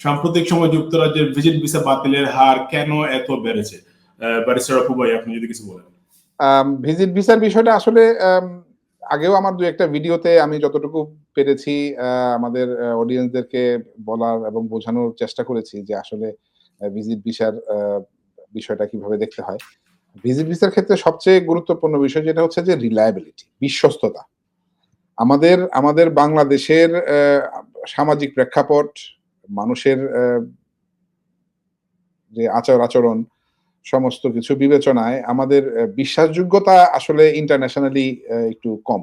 সাম্প্রতিক সময় যুক্তরাজ্যের ভিজিট ভিসা বাতিলের হার কেন এত বেড়েছে? ব্যারিস্টার অপু আপনি যদি কিছু বলেন। ভিজিট ভিসার বিষয়টা আসলে আগেও আমার দু একটা ভিডিওতে আমি যতটুকু পেরেছি আমাদের অডিয়েন্সদেরকে বলার এবং বোঝানোর চেষ্টা করেছি যে আসলে ভিজিট ভিসার বিষয়টা কীভাবে দেখতে হয়। ভিজিট ভিসার ক্ষেত্রে সবচেয়ে গুরুত্বপূর্ণ বিষয় যেটা হচ্ছে যে রিলায়েবিলিটি বিশ্বস্ততা। আমাদের আমাদের বাংলাদেশের সামাজিক প্রেক্ষাপট মানুষের যে আচার আচরণ, সমস্ত কিছু বিবেচনায় আমাদের বিশ্বাসযোগ্যতা আসলে ইন্টারন্যাশনালি একটু কম।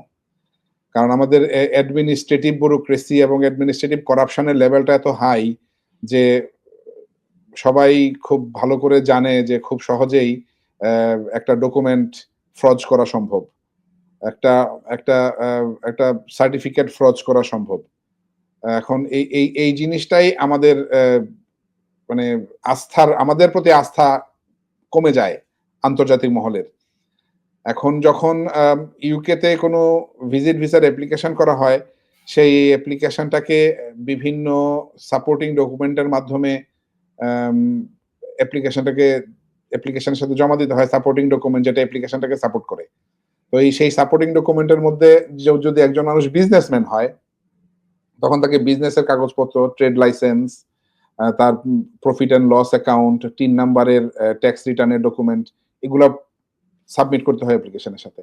কারণ আমাদের অ্যাডমিনিস্ট্রেটিভ ব্যুরোক্রেসি এবং অ্যাডমিনিস্ট্রেটিভ করাপশনের লেভেলটা এত হাই যে সবাই খুব ভালো করে জানে যে খুব সহজেই একটা ডকুমেন্ট ফ্রজ করা সম্ভব। একটা একটা একটা সার্টিফিকেট ফ্রজ করা সম্ভব। এখন এই এই এই জিনিসটাই আমাদের মানে আস্থার, আমাদের প্রতি আস্থা কমে যায় আন্তর্জাতিক মহলের। এখন যখন ইউকেতে কোনো ভিজিট ভিসার অ্যাপ্লিকেশন করা হয়, সেই অ্যাপ্লিকেশনটাকে বিভিন্ন সাপোর্টিং ডকুমেন্টের মাধ্যমে অ্যাপ্লিকেশনটাকে অ্যাপ্লিকেশনের সাথে জমা দিতে হয় সাপোর্টিং ডকুমেন্ট যেটা অ্যাপ্লিকেশনটাকে সাপোর্ট করে। তো এই সেই সাপোর্টিং ডকুমেন্টের মধ্যে যদি একজন মানুষ বিজনেসম্যান হয় তখন তাকে বিজনেসের কাগজপত্র ট্রেড লাইসেন্স তার প্রফিট অ্যান্ড লস অ্যাকাউন্ট তিন নাম্বারের ট্যাক্স রিটার্নের ডকুমেন্ট এগুলো সাবমিট করতে হয় অ্যাপ্লিকেশনের সাথে।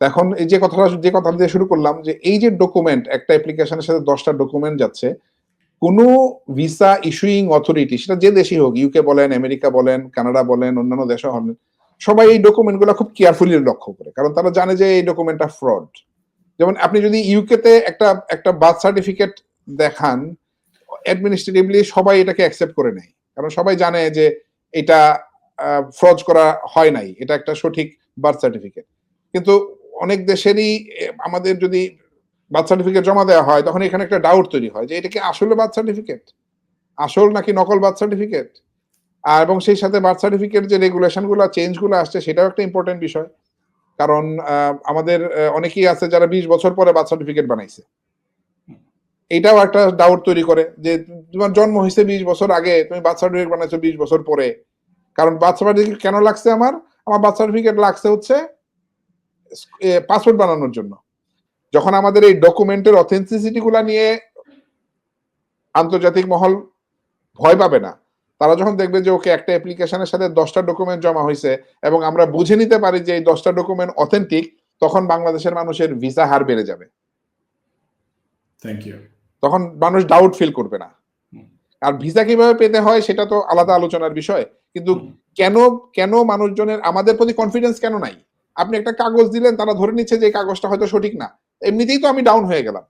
এখন এই যে কথাটা, যে কথা দিয়ে শুরু করলাম যে এই যে ডকুমেন্ট একটা অ্যাপ্লিকেশনের সাথে দশটা ডকুমেন্ট যাচ্ছে, কোনো ভিসা ইস্যুইং অথরিটি সেটা যে দেশই হোক ইউকে বলেন আমেরিকা বলেন কানাডা বলেন, অন্যান্য দেশে হন, সবাই এই ডকুমেন্টগুলো খুব কেয়ারফুলি লক্ষ্য করে। কারণ তারা জানে যে এই ডকুমেন্টটা ফ্রড যেমন আপনি যদি ইউকেতে একটা একটা বার্থ সার্টিফিকেট দেখান অ্যাডমিনিস্ট্রেটিভলি সবাই এটাকে অ্যাকসেপ্ট করে নেয়। কারণ সবাই জানে যে এটা ফ্রজ করা হয় নাই, এটা একটা সঠিক বার্থ সার্টিফিকেট কিন্তু অনেক দেশেরই আমাদের যদি বার্থ সার্টিফিকেট জমা দেওয়া হয়, তখন এখানে একটা ডাউট তৈরি হয় যে এটা কি আসলে বার্থ সার্টিফিকেট আসল নাকি নকল বার্থ সার্টিফিকেট আর, এবং সেই সাথে বার্থ সার্টিফিকেট যে রেগুলেশনগুলো চেঞ্জগুলো আসছে, সেটাও একটা ইম্পর্টেন্ট বিষয়। কারণ আমাদের অনেকেই আছে যারা বিশ বছর পরে বার্থ সার্টিফিকেট বানাইছে। এটাও একটা ডাউট তৈরি করে যে, তোমার জন্ম হয়েছে বিশ বছর আগে, তুমি বার্থ সার্টিফিকেট বানাইছো বিশ বছর পরে। কারণ বার্থ সার্টিফিকেট কেন লাগছে আমার? আমার বার্থ সার্টিফিকেট লাগছে হচ্ছে পাসপোর্ট বানানোর জন্য। যখন আমাদের এই ডকুমেন্টের অথেন্টিসিটি গুলা নিয়ে আন্তর্জাতিক মহল ভয় পাবে না। তারা যখন দেখবে যে ওকে একটা অ্যাপ্লিকেশনের সাথে দশটা ডকুমেন্ট জমা হয়েছে এবং আমরা বুঝে নিতে পারি যে এই দশটা ডকুমেন্ট অথেন্টিক তখন বাংলাদেশের মানুষের ভিসা হার বেড়ে যাবে। থ্যাংক ইউ তখন মানুষ ডাউট ফিল করবে না। আর ভিসা কীভাবে পেতে হয় সেটা তো আলাদা আলোচনার বিষয়। কিন্তু কেন কেন মানুষজনের আমাদের প্রতি কনফিডেন্স কেন নাই? আপনি একটা কাগজ দিলেন তারা ধরে নিচ্ছে যে এই কাগজটা হয়তো সঠিক না। এমনিতেই তো আমি ডাউন হয়ে গেলাম।